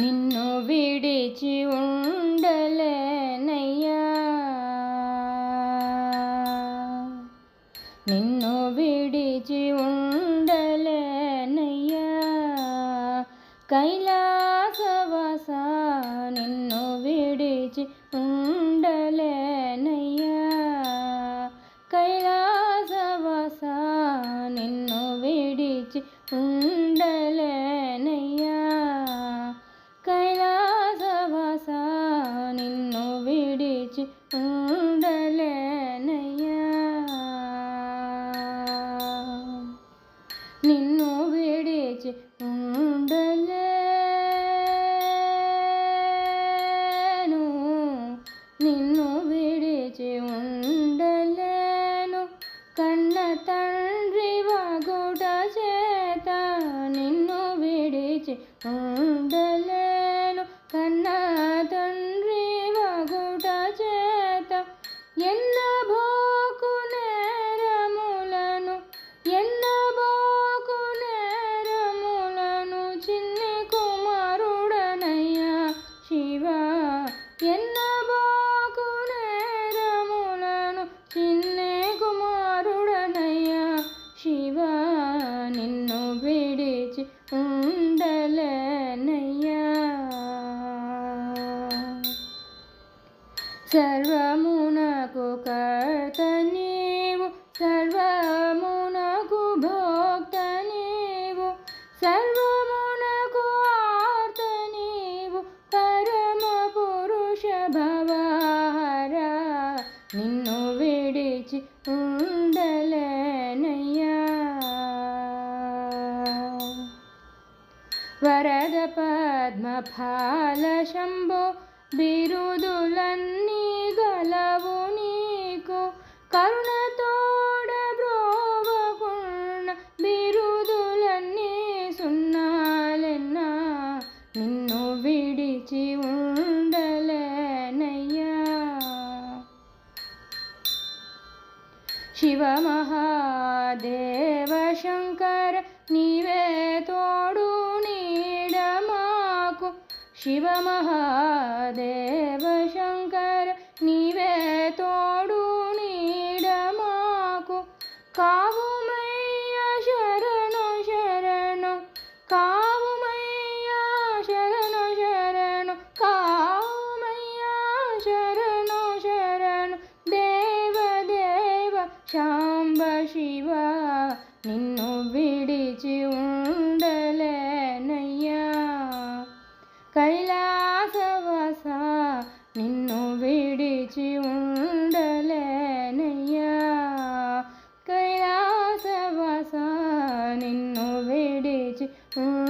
నిన్ను విడిచి ఉండలేనయ్యా. నిన్ను విడిచి ఉండలేనయ్యా. కైలాసవాస నిన్ను విడిచి ఉండలేనయ్యా. కైలాసవాస నిన్ను విడిచి ఉండలే కైలాసవాస నిన్ను విడిచి ఉండలేనయ్యా నిన్ను విడిచి ఉండలేను నిన్ను విడిచి ఉండలేను కన్న తండ్రి వగుట చేత నిన్ను విడిచి ఉండలేను విడిచి ఉండలేనయ్యా సర్వమునకు కర్త నీవు సర్వమునకు భోక్త నీవు సర్వమునకు ఆర్త నీవు పరమ పురుష భవహర నిన్ను విడిచి ఉండలేనయ్యా. వరద పద్మఫాల శంభో బిరుదులన్నీ గలవు నీకు. కరుణతోడ బ్రోవకున్న బిరుదులన్నీ సున్నాలెన్నా. నిన్ను విడిచి ఉండలేనయ్యా. శివ శివ మహాదేవ శంకర నీవే తోడు కైలాసవాస నిన్ను విడిచి